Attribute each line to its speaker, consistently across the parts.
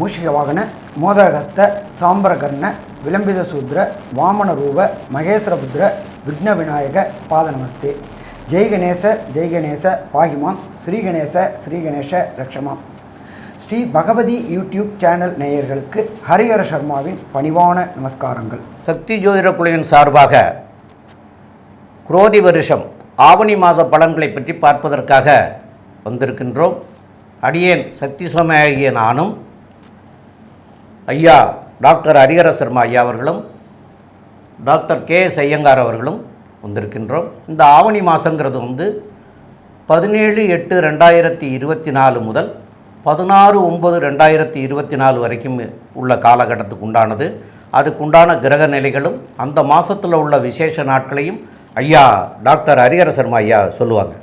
Speaker 1: பூஷிகவாகன மோதகத்த சாம்பரகர்ண விளம்பித சூத்ர வாமன ரூப மகேஸ்வரபுத்திர விக்ன விநாயக பாத நமஸ்தே ஜெய் கணேச ஜெய் கணேச பாகிமாம். ஸ்ரீ கணேச ஸ்ரீ கணேச ரக்ஷமாம். ஸ்ரீ பகவதி யூடியூப் சேனல் நேயர்களுக்கு ஹரிஹர சர்மாவின் பணிவான நமஸ்காரங்கள்.
Speaker 2: சக்தி ஜோதிட குழுவின் சார்பாக குரோதி வருஷம் ஆவணி மாத பலன்களை பற்றி பார்ப்பதற்காக வந்திருக்கின்றோம். அடியேன் சக்தி சோமையாகிய நானும் ஐயா டாக்டர் ஹரிஹர சர்மா ஐயா அவர்களும் டாக்டர் கே எஸ் ஐயங்கார் அவர்களும் வந்திருக்கின்றோம். இந்த ஆவணி மாதங்கிறது வந்து பதினேழு எட்டு ரெண்டாயிரத்தி இருபத்தி நாலு முதல் பதினாறு ஒம்பது ரெண்டாயிரத்தி இருபத்தி நாலு வரைக்கும் உள்ள காலகட்டத்துக்கு உண்டானது. அதுக்குண்டான கிரக நிலைகளும் அந்த மாதத்தில் உள்ள விசேஷ நாட்களையும் ஐயா டாக்டர் ஹரிஹர சர்மா ஐயா சொல்லுவாங்க.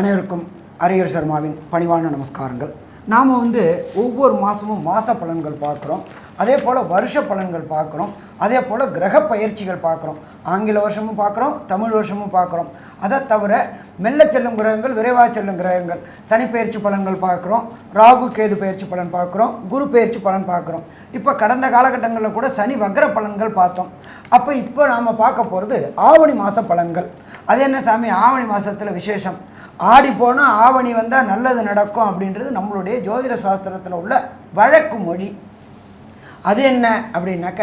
Speaker 1: அனைவருக்கும் ஹரிஹர சர்மாவின் பணிவான நமஸ்காரங்கள். நாம் வந்து ஒவ்வொரு மாதமும் மாத பலன்கள் பார்க்குறோம். அதே போல் வருஷ பலன்கள் பார்க்குறோம். அதே போல் கிரக பயிற்சிகள் பார்க்குறோம். ஆங்கில வருஷமும் பார்க்குறோம் தமிழ் வருஷமும் பார்க்குறோம். அதை தவிர மெல்ல செல்லும் கிரகங்கள் விரைவாக செல்லும் கிரகங்கள். சனி பயிற்சி பலன்கள் பார்க்குறோம். ராகு கேது பயிற்சி பலன் பார்க்குறோம். குரு பயிற்சி பலன் பார்க்குறோம். இப்போ கடந்த காலகட்டங்களில் கூட சனி வக்ர பலன்கள் பார்த்தோம். அப்போ இப்போ நாம் பார்க்க போகிறது ஆவணி மாத பலன்கள். அது என்ன சாமி? ஆவணி மாதத்தில் விசேஷம். ஆடி போனால் ஆவணி வந்தால் நல்லது நடக்கும் அப்படின்றது நம்மளுடைய ஜோதிட சாஸ்திரத்தில் உள்ள வழக்கு மொழி. அது என்ன அப்படின்னாக்க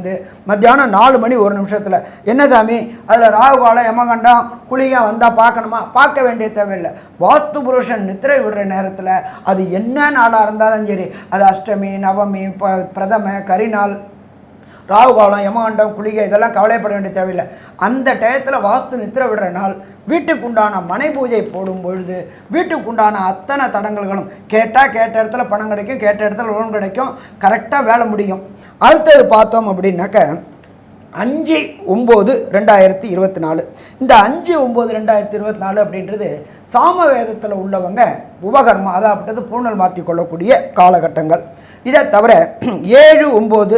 Speaker 1: மத்தியானம் நாலு மணி ஒரு நிமிஷத்தில். என்ன சாமி? அதில் ராகுகாலம் யமகண்டம் குளிகம் வந்தால் பார்க்கணுமா? பார்க்க வேண்டிய தேவையில்லை. வாஸ்து புருஷன் நித்திரை விடுற நேரத்தில் அது என்ன நாளாக இருந்தாலும் சரி. அது அஷ்டமி நவமி ப பிரதம கரிநாள் ராகு காலம் யமகண்டம் குளிகை இதெல்லாம் கவலைப்பட வேண்டிய தேவையில்லை. அந்த டயத்தில் வாஸ்து நித்திர விடுற நாள் வீட்டுக்கு உண்டான மனை பூஜை போடும் பொழுது வீட்டுக்கு உண்டான அத்தனை தடங்கல்களும் கேட்டால் கேட்ட இடத்துல பணம் கிடைக்கும் கேட்ட இடத்துல லோன் கிடைக்கும் கரெக்டாக வேலை முடியும். அடுத்தது பார்த்தோம் அப்படின்னாக்க அஞ்சு ஒம்பது ரெண்டாயிரத்தி இருபத்தி நாலு இந்த அஞ்சு ஒம்பது ரெண்டாயிரத்தி இருபத்தி நாலு அப்படின்றது சாம வேதத்தில் உள்ளவங்க உபகர்மா அதாவது பூணல் மாற்றி கொள்ளக்கூடிய காலகட்டங்கள். இதை தவிர ஏழு ஒம்பது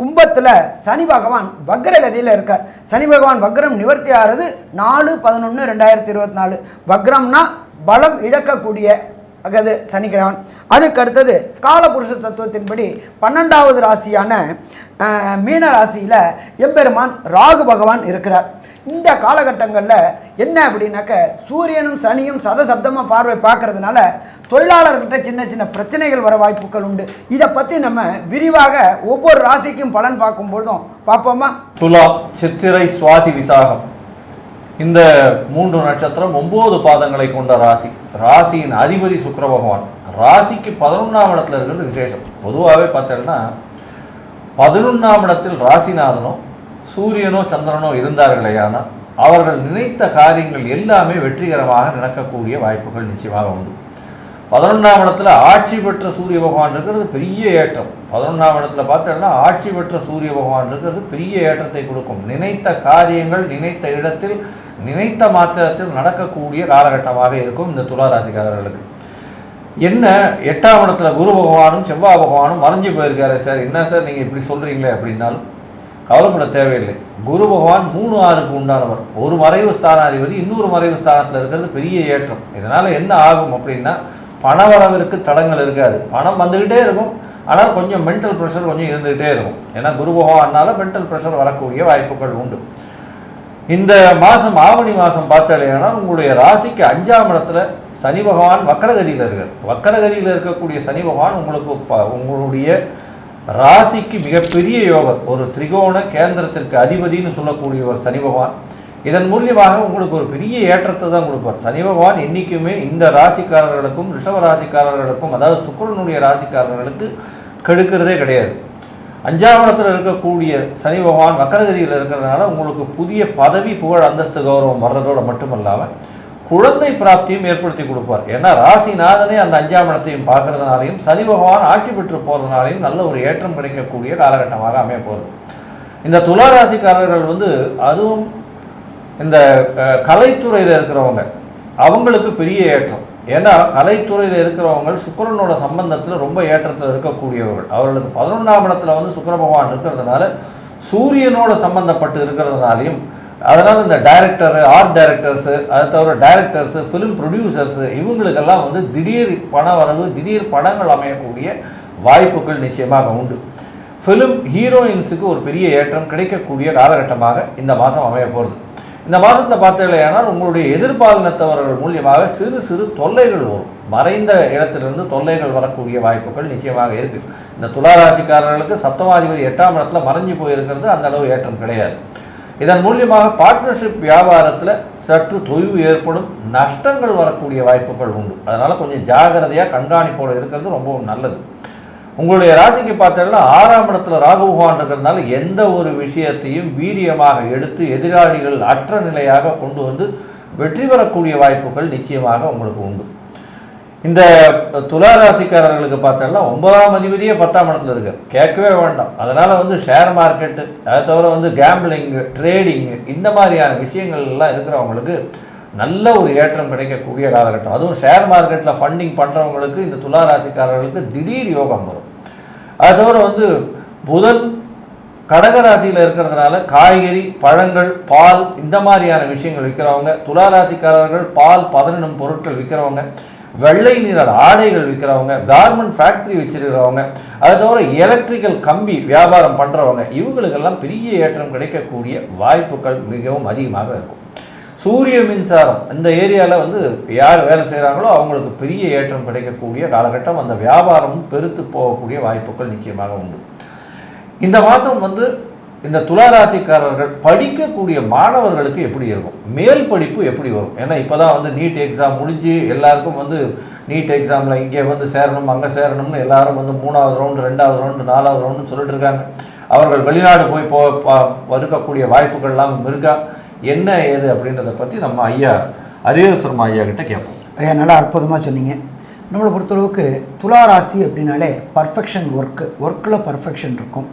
Speaker 1: கும்பத்தில் சனி பகவான் வக்ரகதியில் இருக்கார். சனி பகவான் வக்ரம் நிவர்த்தி ஆகிறது நாலு பதினொன்று ரெண்டாயிரத்தி இருபத்தி நாலு வக்ரம்னா பலம் இழக்கக்கூடிய அகது சனிக்கிழவன் அதுக்கு அடுத்தது காலபுருஷ தத்துவத்தின்படி பன்னெண்டாவது ராசியான மீன ராசியில் எம்பெருமான் ராகு பகவான் இருக்கிறார். இந்த காலகட்டங்களில் என்ன அப்படின்னாக்க சூரியனும் சனியும் சதசப்தமாக பார்வை பார்க்கறதுனால தொழிலாளர்கிட்ட சின்ன சின்ன பிரச்சனைகள் வர வாய்ப்புகள் உண்டு. இதை பற்றி நம்ம விரிவாக ஒவ்வொரு ராசிக்கும் பலன் பார்க்கும்பொழுதும் பார்ப்போமா?
Speaker 3: துலா சித்திரை சுவாதி விசாகம். இந்த மூன்று நட்சத்திரம் ஒம்பது பாதங்களை கொண்ட ராசி. ராசியின் அதிபதி சுக்கர பகவான். ராசிக்கு பதினொன்றாம் இடத்துல இருக்கிறது விசேஷம். பொதுவாகவே பார்த்தோம்னா பதினொன்றாம் இடத்தில் ராசிநாதனும் சூரியனோ சந்திரனோ இருந்தார்களேயானால் அவர்கள் நினைத்த காரியங்கள் எல்லாமே வெற்றிகரமாக நடக்கக்கூடிய வாய்ப்புகள் நிச்சயமாக உண்டு. பதினொன்றாம் இடத்துல ஆட்சி பெற்ற சூரிய பகவான் இருக்கிறது பெரிய ஏற்றம். பதினொன்றாம் இடத்துல பார்த்தோம்னா ஆட்சி பெற்ற சூரிய பகவான் இருக்கிறது பெரிய ஏற்றத்தை கொடுக்கும். நினைத்த காரியங்கள் நினைத்த இடத்தில் நினைத்த மாத்திரத்தில் நடக்கக்கூடிய காலகட்டமாக இருக்கும் இந்த துளாராசிக்காரர்களுக்கு. என்ன எட்டாம் இடத்துல குரு பகவானும் செவ்வாய் பகவானும் மறைஞ்சு போயிருக்காரு சார். என்ன சார் நீங்கள் இப்படி சொல்கிறீங்களே அப்படின்னாலும் கவலைப்பட தேவையில்லை. குரு பகவான் மூணு ஆறுக்கு உண்டானவர். ஒரு மறைவு ஸ்தானாதிபதி இன்னொரு மறைவு ஸ்தானத்தில் இருக்கிறது பெரிய ஏற்றம். இதனால் என்ன ஆகும் அப்படின்னா பணவரவிற்கு தடங்கள் இருக்காது. பணம் வந்துக்கிட்டே இருக்கும். ஆனால் கொஞ்சம் மென்டல் ப்ரெஷர் கொஞ்சம் இருந்துக்கிட்டே இருக்கும். ஏன்னா குரு பகவானால மென்டல் ப்ரெஷர் வரக்கூடிய வாய்ப்புகள் உண்டு. இந்த மாதம் ஆவணி மாதம் பார்த்தாலேனால் உங்களுடைய ராசிக்கு அஞ்சாம் இடத்துல சனி பகவான் வக்கரகதியில் இருக்கார். வக்கரகதியில் இருக்கக்கூடிய சனி பகவான் உங்களுக்கு ப- உங்களுடைய ராசிக்கு மிகப்பெரிய யோகம். ஒரு திரிகோண கேந்திரத்திற்கு அதிபதின்னு சொல்லக்கூடிய ஒரு சனி பகவான். இதன் மூலியமாக உங்களுக்கு ஒரு பெரிய ஏற்றத்தை தான் கொடுப்பார். சனி பகவான் என்றைக்குமே இந்த ராசிக்காரர்களுக்கும் ரிஷப ராசிக்காரர்களுக்கும் அதாவது சுக்கரனுடைய ராசிக்காரர்களுக்கு கெடுக்கிறதே கிடையாது. அஞ்சாம் இடத்துல இருக்கக்கூடிய சனி பகவான் வக்கரகதியில் இருக்கிறதுனால உங்களுக்கு புதிய பதவி புகழ் அந்தஸ்து கௌரவம் வர்றதோட மட்டுமல்லாமல் குழந்தை பிராப்தியும் ஏற்படுத்தி கொடுப்பார். ஏன்னா ராசிநாதனே அந்த அஞ்சாம் இடத்தையும் பார்க்கறதுனாலையும் சனி பகவான் ஆட்சி பெற்று போகிறதுனாலையும் நல்ல ஒரு ஏற்றம் கிடைக்கக்கூடிய காலகட்டமாக அமைய போகிறது இந்த துலா ராசிக்காரர்கள் வந்து அதுவும் இந்த கலைத்துறையில் இருக்கிறவங்க. அவங்களுக்கு பெரிய ஏற்றம். ஏன்னா கலைத்துறையில் இருக்கிறவங்க சுக்கிரனோட சம்பந்தத்தில் ரொம்ப ஏற்றத்தில் இருக்கக்கூடியவர்கள். அவர்களுக்கு பதினொன்றாம் இடத்துல வந்து சுக்கர பகவான் இருக்கிறதுனால சூரியனோட சம்பந்தப்பட்டு இருக்கிறதுனாலையும் அதனால் இந்த டைரக்டரு ஆர்ட் டைரக்டர்ஸு அதை தவிர டைரக்டர்ஸு ஃபிலிம் ப்ரொடியூசர்ஸு இவங்களுக்கெல்லாம் வந்து திடீர் பண வரவு திடீர் படங்கள் அமையக்கூடிய வாய்ப்புகள் நிச்சயமாக உண்டு. ஃபிலிம் ஹீரோயின்ஸுக்கு ஒரு பெரிய ஏற்றம் கிடைக்கக்கூடிய காலகட்டமாக இந்த மாதம் அமைய போகிறது இந்த மாதத்தை பார்த்தீங்களேனால் உங்களுடைய எதிர்பாலினத்தவர்கள் மூலியமாக சிறு சிறு தொல்லைகள் வரும். மறைந்த இடத்திலிருந்து தொல்லைகள் வரக்கூடிய வாய்ப்புகள் நிச்சயமாக இருக்குது இந்த துளாராசிக்காரர்களுக்கு சப்தமாதிபதி எட்டாம் இடத்துல மறைஞ்சு போயிருக்கிறது அந்த அளவு ஏற்றம் கிடையாது. இதன் மூலியமாக பார்ட்னர்ஷிப் வியாபாரத்தில் சற்று தொய்வு ஏற்படும் நஷ்டங்கள் வரக்கூடிய வாய்ப்புகள் உண்டு. அதனால் கொஞ்சம் ஜாகிரதையாக கண்காணிப்போடு இருக்கிறது ரொம்பவும் நல்லது. உங்களுடைய ராசிக்கு பார்த்தீங்கன்னா ஆறாம் இடத்துல ராகு பகவான் இருக்கிறதுனால எந்த ஒரு விஷயத்தையும் வீரியமாக எடுத்து எதிராளிகள் அற்ற நிலையாக கொண்டு வந்து வெற்றி பெறக்கூடிய வாய்ப்புகள் நிச்சயமாக உங்களுக்கு உண்டு. இந்த துலா ராசிக்காரர்களுக்கு பார்த்தோம்னா ஒன்பதாம் அதிபதியே பத்தாம் இடத்துல இருக்கு கேட்கவே வேண்டாம். அதனால வந்து ஷேர் மார்க்கெட்டு அதை தவிர வந்து கேம்பிளிங்கு ட்ரேடிங்கு இந்த மாதிரியான விஷயங்கள் எல்லாம் இருக்கிறவங்களுக்கு நல்ல ஒரு ஏற்றம் கிடைக்கக்கூடிய காலகட்டம். அதுவும் ஷேர் மார்க்கெட்டில் ஃபண்டிங் பண்ணுறவங்களுக்கு இந்த துலா ராசிக்காரர்களுக்கு திடீர் யோகம் வரும். அது தவிர வந்து புதன் கடகராசியில் இருக்கிறதுனால காய்கறி பழங்கள் பால் இந்த மாதிரியான விஷயங்கள் விற்கிறவங்க துலா ராசிக்காரர்கள் பால் பதனிடும் பொருட்கள் விற்கிறவங்க வெள்ளை நிற ஆடைகள் விற்கிறவங்க கார்மெண்ட் ஃபேக்ட்ரி வச்சிருக்கிறவங்க அது தவிர எலக்ட்ரிக்கல் கம்பி வியாபாரம் பண்ணுறவங்க இவங்களுக்கெல்லாம் பெரிய ஏற்றம் கிடைக்கக்கூடிய வாய்ப்புகள் மிகவும் அதிகமாக இருக்கும். சூரிய மின்சாரம் இந்த ஏரியாவில் வந்து யார் வேலை செய்கிறாங்களோ அவங்களுக்கு பெரிய ஏற்றம் கிடைக்கக்கூடிய காலகட்டம் அந்த வியாபாரமும் பெருத்து போகக்கூடிய வாய்ப்புகள் நிச்சயமாக உண்டு. இந்த மாதம் வந்து இந்த துளாராசிக்காரர்கள் படிக்கக்கூடிய மாணவர்களுக்கு எப்படி இருக்கும்? மேல் படிப்பு எப்படி வரும்? ஏன்னா இப்போ தான் வந்து நீட் எக்ஸாம் முடிஞ்சு எல்லாருக்கும் வந்து நீட் எக்ஸாமில் இங்கே வந்து சேரணும் அங்கே சேரணும்னு எல்லாரும் வந்து மூணாவது ரவுண்டு ரெண்டாவது ரவுண்டு நாலாவது ரவுண்டுன்னு சொல்லிட்டு இருக்காங்க. அவர்கள் வெளிநாடு போய் போ இருக்கக்கூடிய வாய்ப்புகள்லாம் இருக்கா? என்ன ஏது அப்படின்றத பற்றி நம்ம ஐயா அரியர் சர்மா ஐயா கிட்ட கேட்போம்.
Speaker 1: ஐயா நல்லா அற்புதமாக சொன்னீங்க. நம்மளை பொறுத்தளவுக்கு துளாராசி அப்படின்னாலே பர்ஃபெக்ஷன் ஒர்க்கு ஒர்க்கில் பர்ஃபெக்ஷன் இருக்கும்.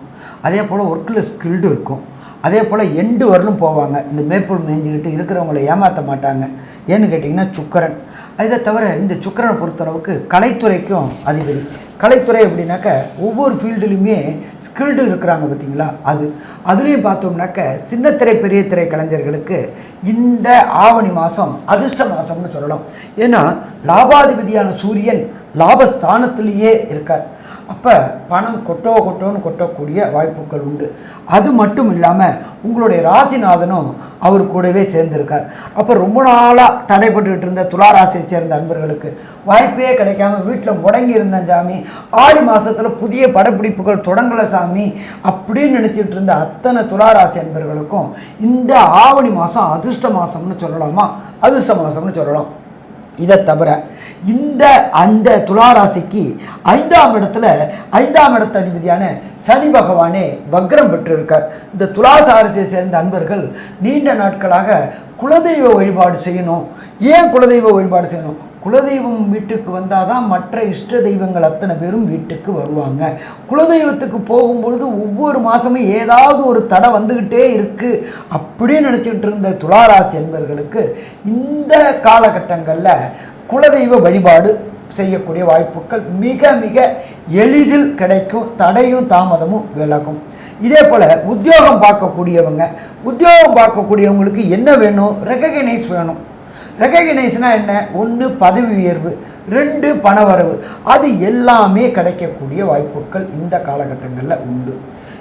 Speaker 1: அதே போல் ஒர்க்கில் ஸ்கில்டு இருக்கும். அதே போல் எண்டு வரலும் போவாங்க. இந்த மேய்ப்பொருள் மேய்ஞ்சிக்கிட்டு இருக்கிறவங்கள ஏமாற்ற மாட்டாங்க. ஏன்னு கேட்டிங்கன்னா சுக்கரன். இதை தவிர இந்த சுக்கரனை பொறுத்தளவுக்கு கலைத்துறைக்கும் அதிபதி. கலைத்துறை அப்படின்னாக்க ஒவ்வொரு ஃபீல்டுலையுமே ஸ்கில்டு இருக்கிறாங்க பார்த்தீங்களா? அது. அதுலேயும் பார்த்தோம்னாக்க சின்னத்திரை பெரிய திரை கலைஞர்களுக்கு இந்த ஆவணி மாதம் அதிர்ஷ்ட மாதம்னு சொல்லலாம். ஏன்னா லாபாதிபதியான சூரியன் லாபஸ்தானத்திலேயே இருக்கார். அப்போ பணம் கொட்டோ கொட்டோன்னு கொட்டக்கூடிய வாய்ப்புகள் உண்டு. அது மட்டும் இல்லாமல் உங்களுடைய ராசிநாதனும் அவர் கூடவே சேர்ந்திருக்கார். அப்போ ரொம்ப நாளாக தடைப்பட்டுக்கிட்டு இருந்த துலா ராசியை சேர்ந்த அன்பர்களுக்கு வாய்ப்பே கிடைக்காம வீட்டில் முடங்கி இருந்தேன் சாமி ஆடி மாதத்தில் புதிய படப்பிடிப்புகள் தொடங்கலை சாமி அப்படின்னு நினச்சிட்டு இருந்த அத்தனை துலா ராசி அன்பர்களுக்கும் இந்த ஆவணி மாதம் அதிர்ஷ்ட மாதம்னு சொல்லலாமா? அதிர்ஷ்ட மாதம்னு சொல்லலாம். இதை தவிர இந்த அந்த துளாராசிக்கு ஐந்தாம் இடத்துல ஐந்தாம் இடத்த அதிபதியான சனி பகவானே வக்ரம் பெற்றிருக்கார். இந்த துலாசாரசியை சேர்ந்த அன்பர்கள் நீண்ட நாட்களாக குலதெய்வ வழிபாடு செய்யணும். ஏன் குலதெய்வ வழிபாடு செய்யணும்? குலதெய்வம் வீட்டுக்கு வந்தால் தான் மற்ற இஷ்ட தெய்வங்கள் அத்தனை பேரும் வீட்டுக்கு வருவாங்க. குலதெய்வத்துக்கு போகும்பொழுது ஒவ்வொரு மாதமும் ஏதாவது ஒரு தடை வந்துக்கிட்டே இருக்குது அப்படின்னு நினச்சிக்கிட்டு இருந்த துளாராசி என்பர்களுக்கு இந்த காலகட்டங்களில் குலதெய்வ வழிபாடு செய்யக்கூடிய வாய்ப்புகள் மிக மிக எளிதில் கிடைக்கும் தடையும் தாமதமும் விலகும். இதே போல் உத்தியோகம் பார்க்கக்கூடியவங்க உத்தியோகம் பார்க்கக்கூடியவங்களுக்கு என்ன வேணும்? ரெகக்னைஸ் வேணும். ரெகக்னைஸ்னால் என்ன? ஒன்று பதவி உயர்வு ரெண்டு பணவரவு. அது எல்லாமே கிடைக்கக்கூடிய வாய்ப்புகள் இந்த காலகட்டங்களில் உண்டு.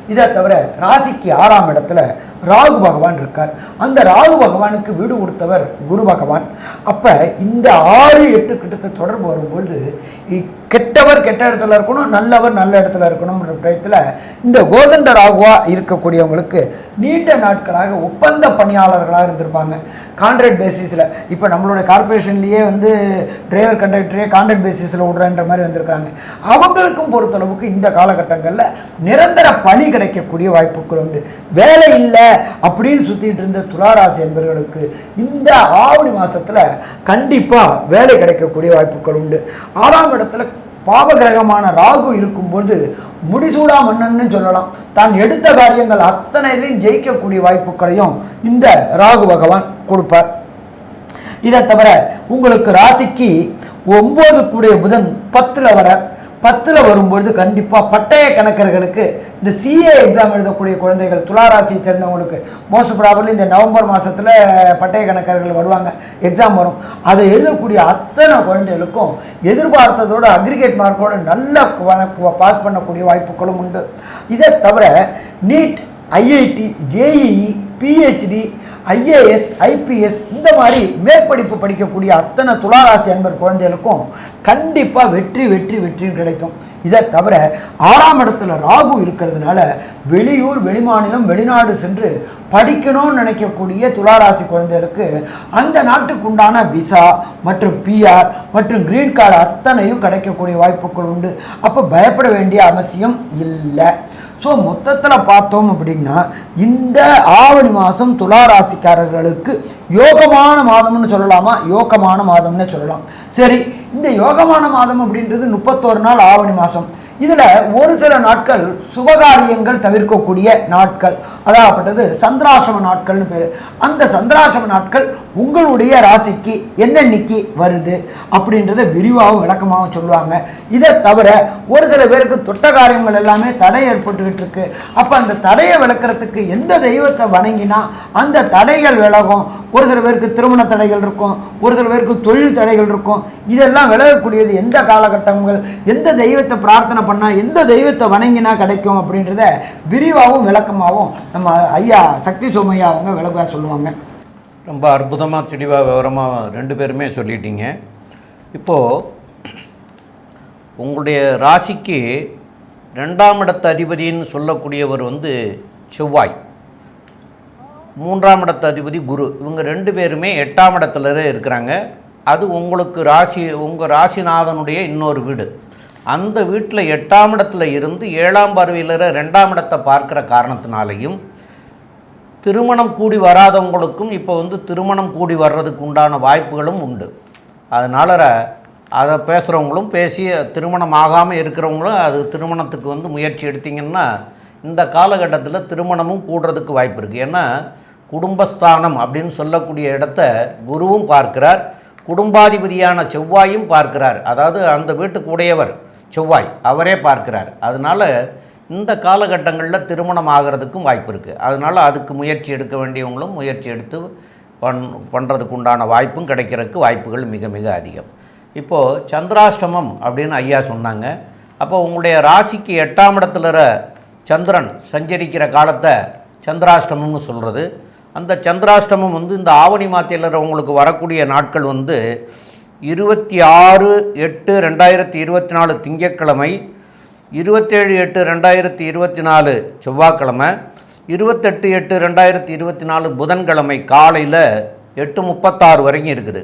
Speaker 1: இதை தவிர ராசிக்கு ஆறாம் இடத்துல ராகு பகவான் இருக்கார். அந்த ராகு பகவானுக்கு வீடு கொடுத்தவர் குரு பகவான். அப்போ இந்த ஆறு எட்டு கிட்டத்தை தொடர்பு வரும்பொழுது இ- கெட்டவர் கெட்ட இடத்துல இருக்கணும் நல்லவர் நல்ல இடத்துல இருக்கணும்ன்ற டயத்தில் இந்த கோதண்ட ராகுவா இருக்கக்கூடியவங்களுக்கு நீண்ட நாட்களாக ஒப்பந்த பணியாளர்களாக இருந்திருப்பாங்க. கான்ட்ராக்ட் பேசிஸில் இப்போ நம்மளுடைய கார்ப்பரேஷன்லேயே வந்து டிரைவர் கண்டக்டரே கான்ட்ராக்ட் பேசிஸில் விடுறன்ற மாதிரி வந்திருக்காங்க அவங்களுக்கும் பொறுத்தளவுக்கு இந்த காலகட்டங்களில் நிரந்தர பணி கிடைக்கக்கூடிய வாய்ப்புகள் உண்டு. வேலை இல்லை அப்படின்னு சுற்றிட்டு இருந்த துளாராசி என்பவர்களுக்கு இந்த ஆவணி மாதத்தில் கண்டிப்பாக வேலை கிடைக்கக்கூடிய வாய்ப்புகள் உண்டு. ஆறாம் இடத்துல பாவகிரகமான ராகு இருக்கும்போது முடிசூடா மன்னன்னு சொல்லலாம். தான் எடுத்த காரியங்கள் அத்தனையிலையும் ஜெயிக்கக்கூடிய வாய்ப்புகளையும் இந்த ராகு பகவான் கொடுப்பார். இதை தவிர உங்களுக்கு ராசிக்கு ஒம்பது கூடிய புதன் பத்தில் வர பத்தில் வரும்பொழுது கண்டிப்பாக பட்டய கணக்கர்களுக்கு இந்த சிஏ எக்ஸாம் எழுதக்கூடிய குழந்தைகள் துளாராசியை சேர்ந்தவங்களுக்கு மோஸ்ட் ப்ராபர்லி இந்த நவம்பர் மாதத்தில் பட்டய கணக்கர்கள் வருவாங்க எக்ஸாம் வரும். அதை எழுதக்கூடிய அத்தனை குழந்தைகளுக்கும் எதிர்பார்த்ததோட அக்ரிகேட் மார்க்கோட நல்ல பாஸ் பண்ணக்கூடிய வாய்ப்புகளும் உண்டு. இதை தவிர NEET IIT JEE PhD IAS IPS இந்த மாதிரி மேற்படிப்பு படிக்கக்கூடிய அத்தனை துளாராசி அன்பர் குழந்தைகளுக்கும் கண்டிப்பாக வெற்றி வெற்றி வெற்றி கிடைக்கும். இதை தவிர ஆறாம் இடத்துல ராகு இருக்கிறதுனால வெளியூர் வெளிமாநிலம் வெளிநாடு சென்று படிக்கணும்னு நினைக்கக்கூடிய துளாராசி குழந்தைகளுக்கு அந்த நாட்டுக்கு உண்டான விசா மற்றும் பிஆர் மற்றும் கிரீன் கார்டு அத்தனையும் கிடைக்கக்கூடிய வாய்ப்புகள் உண்டு. அப்போ பயப்பட வேண்டிய அவசியம் இல்லை. ஸோ மொத்தத்தில் பார்த்தோம் அப்படின்னா இந்த ஆவணி மாதம் துலா ராசிக்காரர்களுக்கு யோகமான மாதம்னு சொல்லலாமா? யோகமான மாதம்னே சொல்லலாம். சரி இந்த யோகமான மாதம் அப்படின்றது முப்பத்தோரு நாள் ஆவணி மாதம் இதில் ஒரு சில நாட்கள் சுபகாரியங்கள் தவிர்க்கக்கூடிய நாட்கள். அதாகப்பட்டது சந்திராசிரம நாட்கள்னு பேர். அந்த சந்திராசிரம நாட்கள் உங்களுடைய ராசிக்கு என்னென்னைக்கு வருது அப்படின்றத விரிவாகவும் விளக்கமாகவும் சொல்லுவாங்க. இதை தவிர ஒரு சில பேருக்கு தொட்ட காரியங்கள் எல்லாமே தடை ஏற்பட்டுக்கிட்டு இருக்கு. அப்போ அந்த தடையை விளக்குறதுக்கு எந்த தெய்வத்தை வணங்கினா அந்த தடைகள் விலகும். ஒரு சில பேருக்கு திருமண தடைகள் இருக்கும். ஒரு சில பேருக்கு தொழில் தடைகள் இருக்கும். இதெல்லாம் விலகக்கூடியது எந்த காலகட்டங்கள்? எந்த தெய்வத்தை பிரார்த்தனை பண்ணால் எந்த தெய்வத்தை வணங்கினா கிடைக்கும் அப்படின்றத விரிவாகவும் விளக்கமாகவும் நம்ம ஐயா சக்தி சோமையா அவங்க விளக்கமாக சொல்லுவாங்க.
Speaker 2: ரொம்ப அற்புதமாக தெளிவாக விவரமாக ரெண்டு பேருமே சொல்லிட்டீங்க. இப்போது உங்களுடைய ராசிக்கு ரெண்டாம் இடத்து அதிபதின்னு சொல்லக்கூடியவர் வந்து செவ்வாய். மூன்றாம் இடத்து அதிபதி குரு. இவங்க ரெண்டு பேருமே எட்டாம் இடத்துல இருக்கிறாங்க. அது உங்களுக்கு ராசி உங்கள் ராசிநாதனுடைய இன்னொரு வீடு. அந்த வீட்டில் எட்டாம் இடத்துல இருந்து ஏழாம் பார்வையில் ரெண்டாம் இடத்தை பார்க்குற காரணத்தினாலையும் திருமணம் கூடி வராதவங்களுக்கும் இப்போ வந்து திருமணம் கூடி வர்றதுக்கு உண்டான வாய்ப்புகளும் உண்டு. அதனால் அதை பேசுகிறவங்களும் பேசி திருமணம் ஆகாமல் இருக்கிறவங்களும் அது திருமணத்துக்கு வந்து முயற்சி எடுத்திங்கன்னா இந்த காலகட்டத்தில் திருமணமும் கூடுறதுக்கு வாய்ப்பு இருக்குது ஏன்னா குடும்பஸ்தானம் அப்படின்னு சொல்லக்கூடிய இடத்த குருவும் பார்க்கிறார். குடும்பாதிபதியான செவ்வாயும் பார்க்கிறார். அதாவது அந்த வீட்டுக்கு உடையவர் செவ்வாய் அவரே பார்க்கிறார். அதனால் இந்த காலகட்டங்களில் திருமணம் ஆகிறதுக்கும் வாய்ப்பு இருக்குது அதனால் அதுக்கு முயற்சி எடுக்க வேண்டியவங்களும் முயற்சி எடுத்து பண் பண்ணுறதுக்கு உண்டான வாய்ப்பும் கிடைக்கிறதுக்கு வாய்ப்புகள் மிக மிக அதிகம். இப்போது சந்திராஷ்டமம் அப்படின்னு ஐயா சொன்னாங்க. அப்போ உங்களுடைய ராசிக்கு எட்டாம் இடத்துல இருக்கிற சந்திரன் சஞ்சரிக்கிற காலத்தை சந்திராஷ்டமம்னு சொல்கிறது அந்த சந்திராஷ்டமம் வந்து இந்த ஆவணி மாத்தியில் உங்களுக்கு வரக்கூடிய நாட்கள் வந்து இருபத்தி ஆறு எட்டு ரெண்டாயிரத்தி இருபத்தி நாலு திங்கட்கிழமை இருபத்தேழு எட்டு ரெண்டாயிரத்தி இருபத்தி நாலு செவ்வாய்க்கிழமை இருபத்தெட்டு எட்டு ரெண்டாயிரத்தி இருபத்தி நாலு புதன்கிழமை காலையில் எட்டு முப்பத்தாறு வரைக்கும் இருக்குது.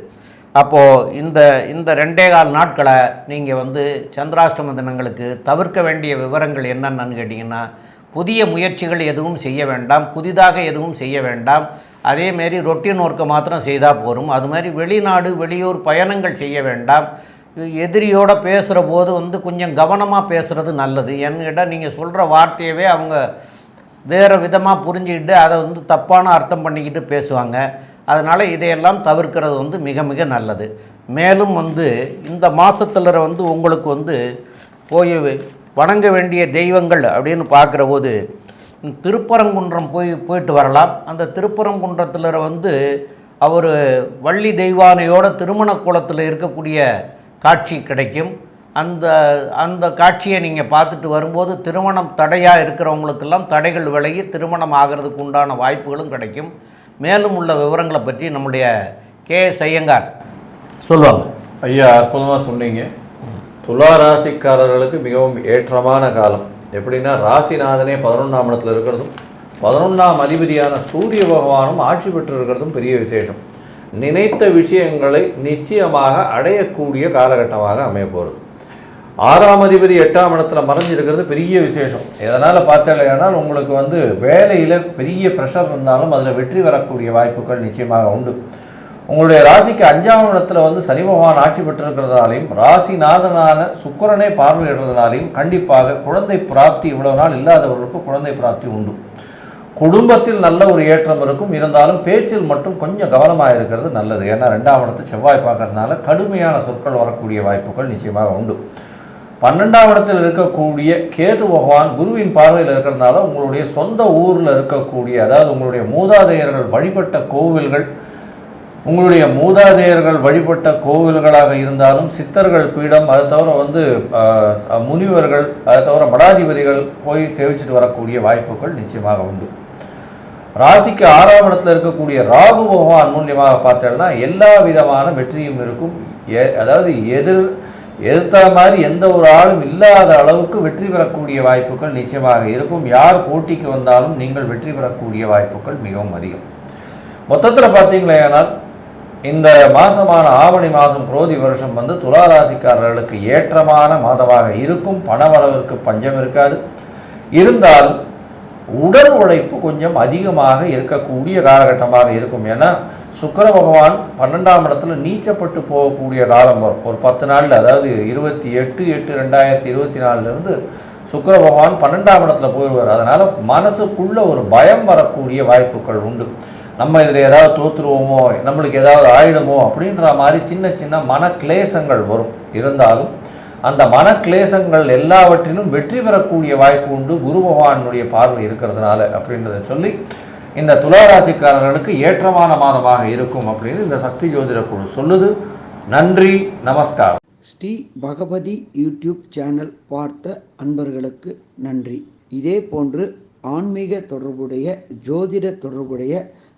Speaker 2: அப்போது இந்த இந்த ரெண்டே கால் நாட்களை நீங்கள் வந்து சந்திராஷ்டம தினங்களுக்கு தவிர்க்க வேண்டிய விவரங்கள் என்னென்னு கேட்டிங்கன்னா புதிய முயற்சிகள் எதுவும் செய்ய வேண்டாம் புதிதாக எதுவும் செய்ய வேண்டாம் அதேமாரி ரொட்டீன் ஒர்க்கை மாத்திரம் செய்தால் போதும். அது மாதிரி வெளிநாடு வெளியூர் பயணங்கள் செய்ய வேண்டாம். எதிரியோட பேசுகிற போது வந்து கொஞ்சம் கவனமாக பேசுகிறது நல்லது. என்கிட்ட நீங்கள் சொல்கிற வார்த்தையவே அவங்க வேறு விதமாக புரிஞ்சுக்கிட்டு அதை வந்து தப்பான அர்த்தம் பண்ணிக்கிட்டு பேசுவாங்க. அதனால் இதையெல்லாம் தவிர்க்கிறது வந்து மிக மிக நல்லது. மேலும் வந்து இந்த மாதத்தில் வந்து உங்களுக்கு வந்து போய் வணங்க வேண்டிய தெய்வங்கள் அப்படின்னு பார்க்குற போது திருப்பரங்குன்றம் போய் போயிட்டு வரலாம். அந்த திருப்பரங்குன்றத்தில் வந்து அவர் வள்ளி தெய்வானையோட திருமண குளத்தில் இருக்கக்கூடிய காட்சி கிடைக்கும். அந்த அந்த காட்சியை நீங்கள் பார்த்துட்டு வரும்போது திருமணம் தடையாக இருக்கிறவங்களுக்கெல்லாம் தடைகள் விலகி திருமணம் ஆகிறதுக்கு உண்டான வாய்ப்புகளும் கிடைக்கும். மேலும் உள்ள விவரங்களை பற்றி நம்முடைய கே எஸ் ஐயங்கார் சொல்லுவாங்க
Speaker 3: ஐயா அற்புதமாக சொன்னீங்க. துலா ராசிக்காரர்களுக்கு மிகவும் ஏற்றமான காலம். எப்படின்னா ராசிநாதனே பதினொன்றாம் இடத்துல இருக்கிறதும் பதினொன்றாம் அதிபதியான சூரிய பகவானும் ஆட்சி பெற்று இருக்கிறதும் பெரிய விசேஷம். நினைத்த விஷயங்களை நிச்சயமாக அடையக்கூடிய காலகட்டமாக அமைய போகிறது ஆறாம் அதிபதி எட்டாம் இடத்துல மறைஞ்சிருக்கிறது பெரிய விசேஷம். எதனால் பார்த்தலையானால் உங்களுக்கு வந்து வேலையில் பெரிய ப்ரெஷர் இருந்தாலும் அதில் வெற்றி வரக்கூடிய வாய்ப்புகள் நிச்சயமாக உண்டு. உங்களுடைய ராசிக்கு அஞ்சாம் இடத்துல வந்து சனி பகவான் ஆட்சி பெற்றிருக்கிறதுனாலையும் ராசிநாதனான சுக்கரனை பார்வையிடுறதுனாலையும் கண்டிப்பாக குழந்தை பிராப்தி இவ்வளவு நாள் இல்லாதவர்களுக்கு குழந்தை பிராப்தி உண்டு. குடும்பத்தில் நல்ல ஒரு ஏற்றம் இருக்கும். இருந்தாலும் பேச்சில் மட்டும் கொஞ்சம் கவனமாக இருக்கிறது நல்லது. ஏன்னா ரெண்டாம் இடத்து செவ்வாய் பார்க்கறதுனால கடுமையான சொற்கள் வரக்கூடிய வாய்ப்புகள் நிச்சயமாக உண்டு. பன்னெண்டாம் இடத்தில் இருக்கக்கூடிய கேது பகவான் குருவின் பார்வையில் இருக்கிறதுனால உங்களுடைய சொந்த ஊரில் இருக்கக்கூடிய அதாவது உங்களுடைய மூதாதையர்கள் வழிபட்ட கோவில்கள் உங்களுடைய மூதாதையர்கள் வழிபட்ட கோவில்களாக இருந்தாலும் சித்தர்கள் பீடம் அதை தவிர வந்து முனிவர்கள் அதை தவிர மடாதிபதிகள் போய் சேவிச்சுட்டு வரக்கூடிய வாய்ப்புகள் நிச்சயமாக உண்டு. ராசிக்கு ஆறாம் இடத்துல இருக்கக்கூடிய ராகு பகவான் மூலியமாக பார்த்தோம்னா எல்லா விதமான வெற்றியும் இருக்கும். எ- அதாவது எதிர் எதிர்த்த மாதிரி எந்த ஒரு ஆளும் இல்லாத அளவுக்கு வெற்றி பெறக்கூடிய வாய்ப்புகள் நிச்சயமாக இருக்கும். யார் போட்டிக்கு வந்தாலும் நீங்கள் வெற்றி பெறக்கூடிய வாய்ப்புகள் மிகவும் அதிகம். மொத்தத்தில் பார்த்தீங்களேனால் இந்த மாதமான ஆவணி மாதம் குரோதி வருஷம் வந்து துளாராசிக்காரர்களுக்கு ஏற்றமான மாதமாக இருக்கும். பணவரவிற்கு பஞ்சம் இருக்காது. இருந்தாலும் உடல் உழைப்பு கொஞ்சம் அதிகமாக இருக்கக்கூடிய காலகட்டமாக இருக்கும். ஏன்னா சுக்கர பகவான் பன்னெண்டாம் இடத்துல நீச்சப்பட்டு போகக்கூடிய காலம் வரும். ஒரு பத்து நாளில் அதாவது இருபத்தி எட்டு எட்டு ரெண்டாயிரத்தி இருபத்தி நாலுலேருந்து சுக்கர பகவான் பன்னெண்டாம் இடத்துல போயிடுவார். அதனால் மனசுக்குள்ளே ஒரு பயம் வரக்கூடிய வாய்ப்புகள் உண்டு. நம்ம இதில் ஏதாவது தோற்றுருவோமோ நம்மளுக்கு ஏதாவது ஆயிடுமோ அப்படின்ற மாதிரி சின்ன சின்ன மனக்லேசங்கள் வரும். இருந்தாலும் அந்த மனக்லேசங்கள் எல்லாவற்றிலும் வெற்றி பெறக்கூடிய வாய்ப்பு உண்டு. குரு பகவானுடைய பார்வை இருக்கிறதுனால அப்படின்றத சொல்லி இந்த துளாராசிக்காரர்களுக்கு ஏற்றமான மாதமாக இருக்கும் அப்படின்னு இந்த சக்தி ஜோதிட குழு சொல்லுது. நன்றி நமஸ்காரம்.
Speaker 1: ஸ்ரீ பகவதி யூடியூப் சேனல் பார்த்த அன்பர்களுக்கு நன்றி. இதே போன்று ஆன்மீக தொடர்புடைய ஜோதிட தொடர்புடைய